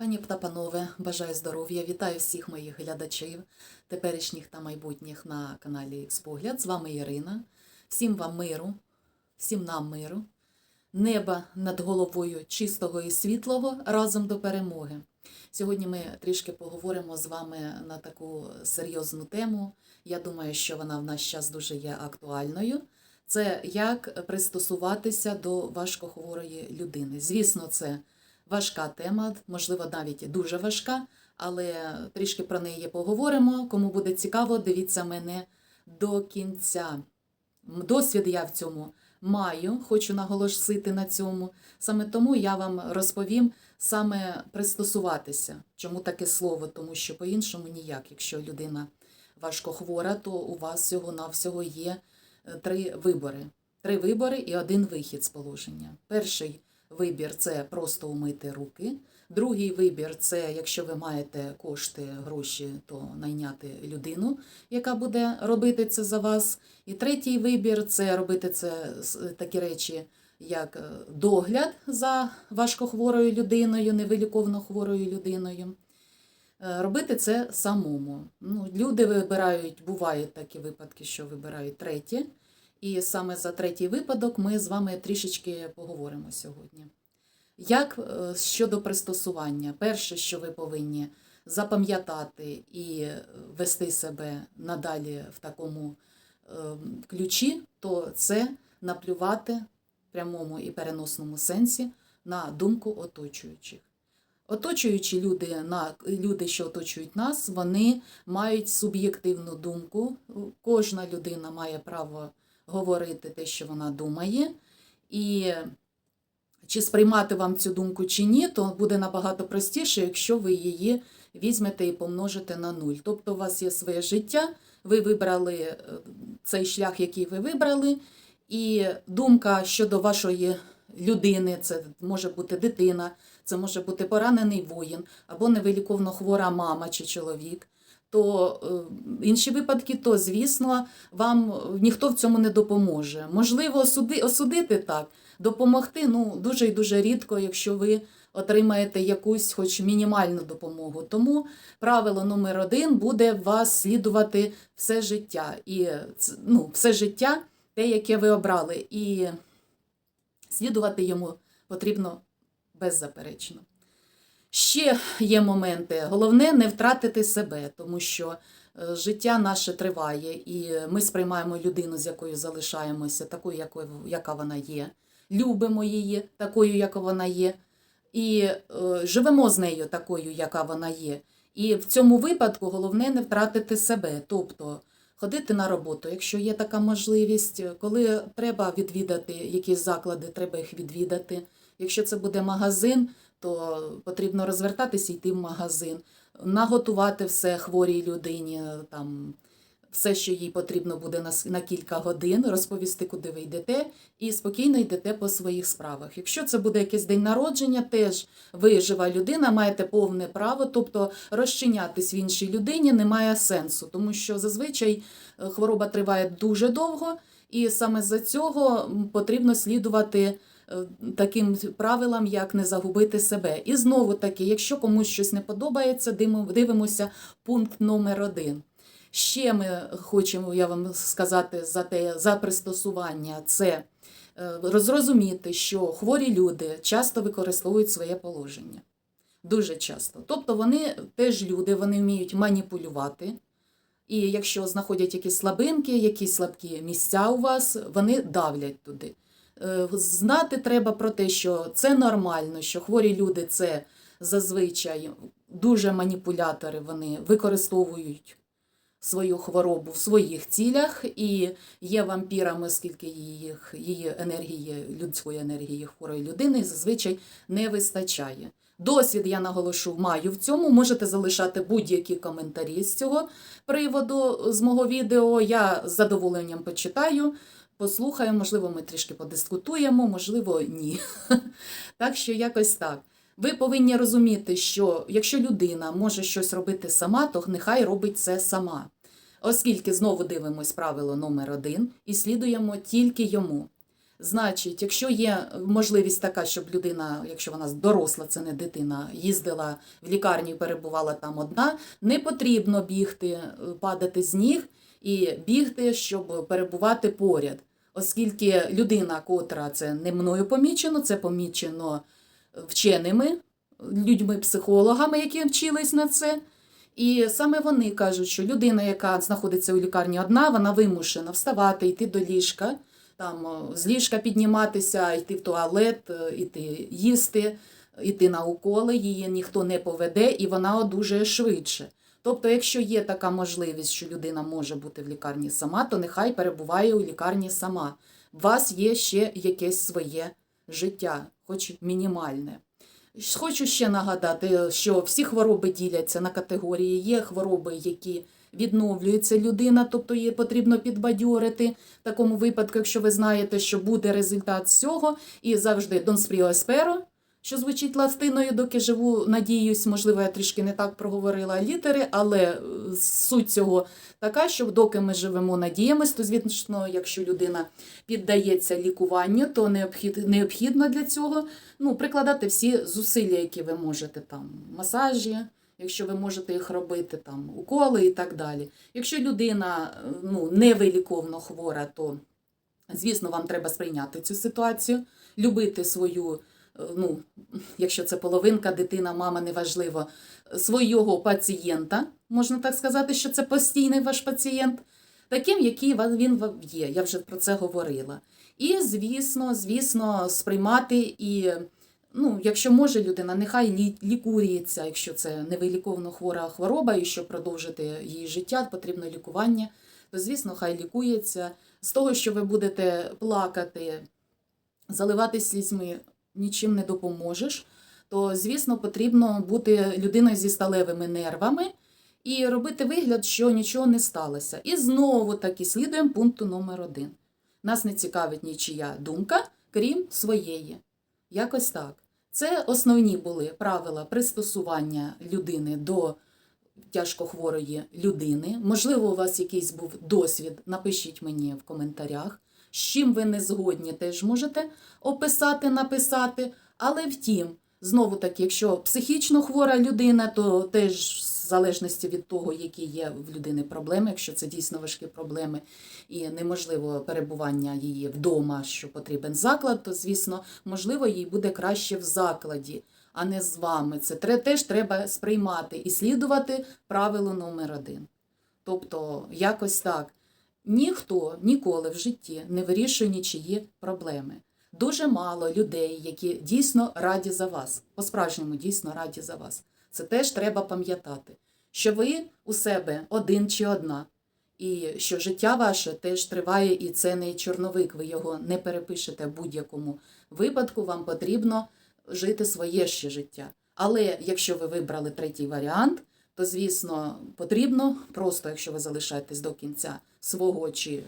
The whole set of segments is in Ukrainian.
Пані та панове, бажаю здоров'я, вітаю всіх моїх глядачів, теперішніх та майбутніх на каналі Спогляд. З вами Ірина. Всім вам миру, всім нам миру, неба над головою чистого і світлого разом до перемоги. Сьогодні ми трішки поговоримо з вами на таку серйозну тему. Я думаю, що вона в наш час дуже є актуальною. Це як пристосуватися до важкохворої людини. Звісно, це важка тема, можливо, навіть дуже важка, але трішки про неї поговоримо. Кому буде цікаво, дивіться мене до кінця. Досвід я в цьому маю, хочу наголосити на цьому. Саме тому я вам розповім саме пристосуватися. Чому таке слово? Тому що по-іншому ніяк. Якщо людина важкохвора, то у вас всього-навсього є е, три вибори. Три вибори і один вихід з положення. Перший вибір це просто умити руки. Другий вибір це, якщо ви маєте кошти, гроші, то найняти людину, яка буде робити це за вас. І третій вибір це робити це такі речі, як е, догляд за важкохворою людиною, невиліковно хворою людиною. Е, Робити це самому. Ну, люди вибирають, бувають такі випадки, що вибирають третє. І саме за третій випадок ми з вами трішечки поговоримо сьогодні. Як е, щодо пристосування, перше, що ви повинні запам'ятати і вести себе надалі в такому е, ключі, то це наплювати в прямому і переносному сенсі на думку оточуючих. Оточуючі люди, на, люди, що оточують нас, вони мають суб'єктивну думку. Кожна людина має право говорити те, що вона думає. І чи сприймати вам цю думку чи ні, то буде набагато простіше, якщо ви її візьмете і помножите на нуль. Тобто у вас є своє життя, ви вибрали е, цей шлях, який ви вибрали, і думка щодо вашої людини, це може бути дитина, це може бути поранений воїн, або невиліковно хвора мама чи чоловік. То е, інші випадки, то звісно, вам ніхто в цьому не допоможе. Можливо, осуди, осудити так, допомогти ну дуже і дуже рідко, якщо ви отримаєте якусь, хоч мінімальну допомогу. Тому правило номер один буде вас слідувати все життя. І ну, все життя, те, яке ви обрали, і слідувати йому потрібно беззаперечно. Ще є моменти. Головне не втратити себе, тому що е, життя наше триває, і ми сприймаємо людину, з якою залишаємося, такою, якою, яка вона є, любимо її такою, яка вона є, і е, живемо з нею такою, яка вона є. І в цьому випадку головне не втратити себе, тобто ходити на роботу, якщо є така можливість, коли треба відвідати якісь заклади, треба їх відвідати. Якщо це буде магазин, то потрібно розвертатися йти в магазин, наготувати все хворій людині, там все, що їй потрібно буде на, кілька годин, розповісти, куди ви йдете, і спокійно йдете по своїх справах. Якщо це буде якийсь день народження, теж ви жива людина, маєте повне право, тобто розчинятись в іншій людині немає сенсу, тому що зазвичай е, хвороба триває дуже довго, і саме за цього потрібно слідувати таким правилам, як не загубити себе. І знову таки, якщо комусь щось не подобається, дивимося пункт номер один. Ще ми хочемо, я вам сказати, за те за пристосування це е, зрозуміти, що хворі люди часто використовують своє положення. Дуже часто. Тобто вони теж люди, вони вміють маніпулювати. І якщо знаходять якісь слабинки, якісь слабкі місця у вас, вони давлять туди. Е, Знати треба про те, що це нормально, що хворі люди це зазвичай дуже маніпулятори, вони використовують свою хворобу в своїх цілях і є вампірами, оскільки їх, її енергії, людської енергії хворої людини зазвичай не вистачає. Досвід я наголошу, маю в цьому. Можете залишати будь-які коментарі з цього приводу з мого відео. Я з задоволенням почитаю, послухаю, можливо, ми трішки подискутуємо, можливо, ні. Так що якось так. Ви повинні розуміти, що якщо людина може щось робити сама, то нехай робить це сама. Оскільки знову дивимось правило номер один і слідуємо тільки йому. Значить, якщо є можливість така, щоб людина, якщо вона доросла, це не дитина, їздила в лікарню і перебувала там одна, не потрібно бігти, е, падати з ніг і бігти, щоб перебувати поряд. Оскільки людина, котра це не мною помічено, це помічено вченими людьми, психологами, які вчились на це. І саме вони кажуть, що людина, яка знаходиться у лікарні одна, вона вимушена вставати, йти до ліжка, там з ліжка підніматися, йти в туалет, е, йти їсти, йти на уколи, її ніхто не поведе, і вона одужує швидше. Тобто, якщо є така можливість, що людина може бути в лікарні сама, то нехай перебуває у лікарні сама. У вас є ще якесь своє життя, хоч мінімальне. Хочу ще нагадати, що всі хвороби діляться на категорії. Є хвороби, які відновлюється людина, тобто її потрібно підбадьорити. В такому випадку, якщо ви знаєте, що буде результат з цього, і завжди Дон Спріо Есперо, що звучить латиною, доки живу, надіюсь, можливо, я трішки не так проговорила літери, але е, суть цього така, що доки ми живемо, надіємось, то звісно, якщо людина піддається лікуванню, то необхідно для цього ну, прикладати всі зусилля, які ви можете там, масажі, якщо ви можете їх робити, там, уколи і так далі. Якщо людина е, ну, невиліковно хвора, то звісно, вам треба сприйняти цю ситуацію, любити свою. Е, Ну, якщо це половинка, дитина, мама, неважливо, свого пацієнта, можна так сказати, що це постійний ваш пацієнт, таким, який він є. Я вже про це говорила. І, звісно, звісно, сприймати і, ну, якщо може людина, нехай лі- лікується, якщо це невиліковно хвора хвороба, і щоб продовжити її життя, потрібно лікування, то, звісно, хай лікується. З того, що ви будете плакати, заливати слізьми, нічим не допоможеш, то, звісно, потрібно бути людиною зі сталевими нервами і робити вигляд, що нічого не сталося. І знову таки слідуємо пункту номер один. Нас не цікавить нічия думка, крім своєї. Якось так. Це основні були правила пристосування людини до тяжкохворої людини. Можливо, у вас якийсь був досвід, напишіть мені в коментарях. З чим ви не згодні, теж можете описати, написати. Але втім, знову таки, якщо психічно хвора людина, то теж в залежності від того, які є в людини проблеми, якщо це дійсно важкі проблеми, і неможливо перебування її вдома, що потрібен заклад, то звісно, можливо, їй буде краще в закладі, а не з вами. Це теж треба сприймати і слідувати правилу номер один. Тобто, якось так. Ніхто ніколи в житті не вирішує нічиї проблеми. Дуже мало людей, які дійсно раді за вас, по-справжньому дійсно раді за вас. Це теж треба пам'ятати, що ви у себе один чи одна, і що життя ваше теж триває, і це не чорновик, ви його не перепишете в будь-якому випадку, вам потрібно жити своє ще життя. Але якщо ви вибрали третій варіант, то звісно потрібно просто, якщо ви залишаєтесь до кінця свого чи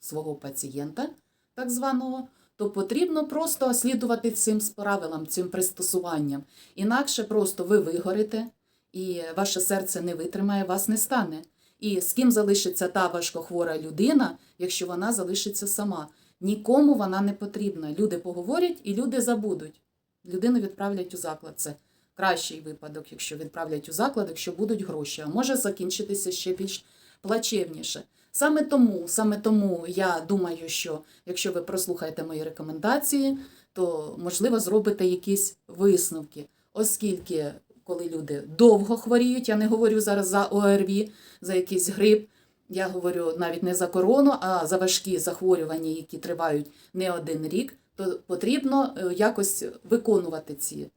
свого пацієнта, так званого, то потрібно просто слідувати цим правилам, цим пристосуванням. Інакше просто ви вигорите, і ваше серце не витримає, вас не стане. І з ким залишиться та важкохвора людина, якщо вона залишиться сама? Нікому вона не потрібна. Люди поговорять і люди забудуть. Людину відправлять у заклад. Це кращий випадок, якщо відправлять у заклад, якщо будуть гроші, а може закінчитися ще більш плачевніше. Саме тому, саме тому я думаю, що якщо ви прослухаєте мої рекомендації, то можливо зробите якісь висновки, оскільки коли люди довго хворіють, я не говорю зараз за ОРВІ, за якийсь грип, я говорю навіть не за корону, а за важкі захворювання, які тривають не один рік, то потрібно е, якось виконувати ці,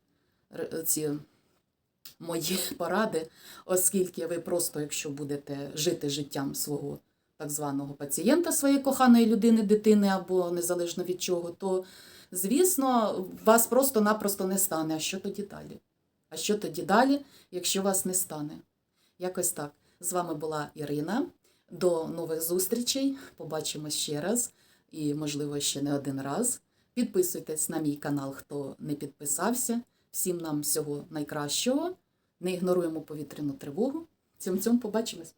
ці мої поради, оскільки ви просто, якщо будете жити життям свого так званого пацієнта, своєї коханої людини, дитини або незалежно від чого, то звісно вас просто-напросто не стане. А що тоді далі? А що тоді далі, якщо вас не стане? Якось так. З вами була Ірина. До нових зустрічей. Побачимось ще раз і, можливо, ще не один раз. Підписуйтесь на мій канал, хто не підписався. Всім нам всього найкращого. Не ігноруємо повітряну тривогу. Цьом цьом побачимось.